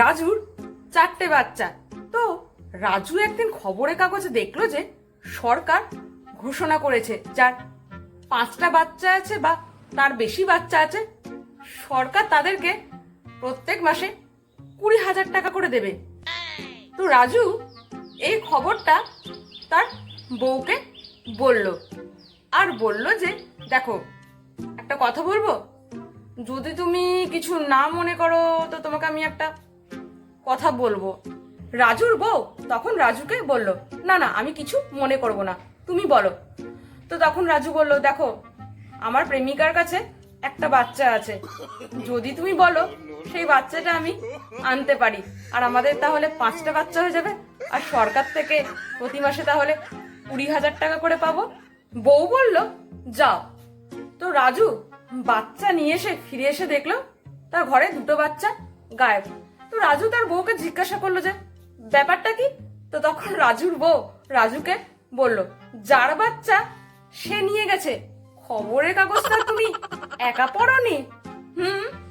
রাজুর চারটে বাচ্চা। তো রাজু একদিন খবরের কাগজে দেখল যে সরকার ঘোষণা করেছে, যার পাঁচটা বাচ্চা আছে বা তার বেশি বাচ্চা আছে, সরকার তাদেরকে প্রত্যেক মাসে কুড়ি হাজার টাকা করে দেবে। তো রাজু এই খবরটা তার বউকে বলল আর বলল যে, দেখো, একটা কথা বলব? যদি তুমি কিছু না মনে করো, তো তোমাকে আমি একটা কথা বলব। রাজুর বউ তখন রাজুকে বলল, না না, আমি কিছু মনে করব না, তুমি বলো। তো তখন রাজু বলল, দেখো, আমার প্রেমিকার কাছে একটা বাচ্চা আছে। যদি তুমি বলো, সেই বাচ্চাটা আমি আনতে পারি। আর আমাদের তাহলে পাঁচটা বাচ্চা হয়ে যাবে। আর সরকার থেকে প্রতি মাসে তাহলে কুড়ি হাজার টাকা করে পাবো। বউ বলল, যাও। তো রাজু বাচ্চা নিয়ে এসে ফিরে এসে দেখল, তার ঘরে দুটো বাচ্চা গায়েব। তো রাজু তার বউকে জিজ্ঞাসা করল যে, ব্যাপারটা কি? তো তখন রাজুর বউ রাজুকে বলল, যার বাচ্চা সে নিয়ে গেছে। খবরের কাগজটা তুমি একা পড়নি? হুম?